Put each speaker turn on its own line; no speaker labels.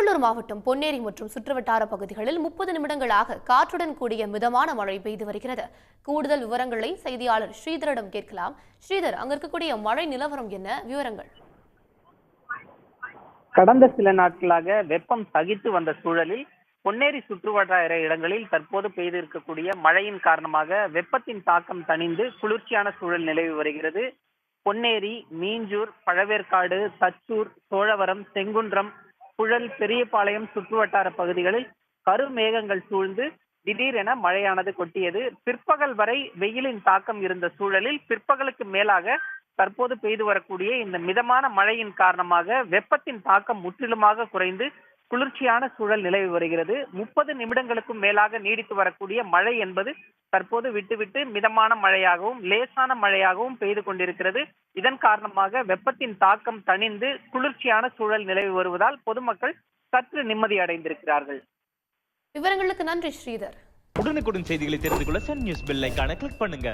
திருவள்ளூர் மாவட்டம் பொன்னேரி மற்றும் சுற்றுவட்டார பகுதிகளில் முப்பது நிமிடங்களாக காற்றுடன் கூடிய மிதமான மழை பெய்து வருகிறது. கூடுதல் விவரங்களை செய்தியாளர் ஸ்ரீதரிடம் கேட்கலாம். ஸ்ரீதர் அங்க இருக்கக்கூடிய மழை நிலவரம் என்ன? விவரங்கள்.
கடந்த சில நாட்களாக வெப்பம் சகித்து வந்த சூழலில் பொன்னேரி சுற்றுவட்டார இடங்களில் தற்போது பெய்து இருக்கக்கூடிய மழையின் காரணமாக வெப்பத்தின் தாக்கம் தணிந்து குளிர்ச்சியான சூழல் நிலவி வருகிறது. பொன்னேரி மீஞ்சூர் பழவேற்காடு தச்சூர் சோழவரம் செங்குன்றம் புழல் பெரியபாளையம் சுற்றுவட்டார பகுதிகளில் கருமேகங்கள் சூழ்ந்து திடீரென மழையானது கொட்டியது. பிற்பகல் வரை வெயிலின் தாக்கம் இருந்த சூழலில் பிற்பகலுக்கு மேலாக தற்போது பெய்து வரக்கூடிய இந்த மிதமான மழையின் காரணமாக வெப்பத்தின் தாக்கம் முற்றிலுமாக குறைந்து குளிர்ச்சியான சூழல் நிலவி வருகிறது. முப்பது நிமிடங்களுக்கும் மேலாக நீடித்து வரக்கூடிய மழை என்பது தற்போது விட்டுவிட்டு மிதமான மழையாகவும் லேசான மழையாகவும் பெய்து கொண்டிருக்கிறது. இதன் காரணமாக வெப்பத்தின் தாக்கம் தணிந்து குளிர்ச்சியான சூழல் நிலவி வருவதால் பொதுமக்கள் சற்று நிம்மதி அடைந்திருக்கிறார்கள்.
விவரங்களுக்கு நன்றி ஸ்ரீதர்.
உடனுக்குடன் செய்திகளை தெரிந்து கொள்ள சன் நியூஸ் பெல் ஐகானை கிளிக் பண்ணுங்க.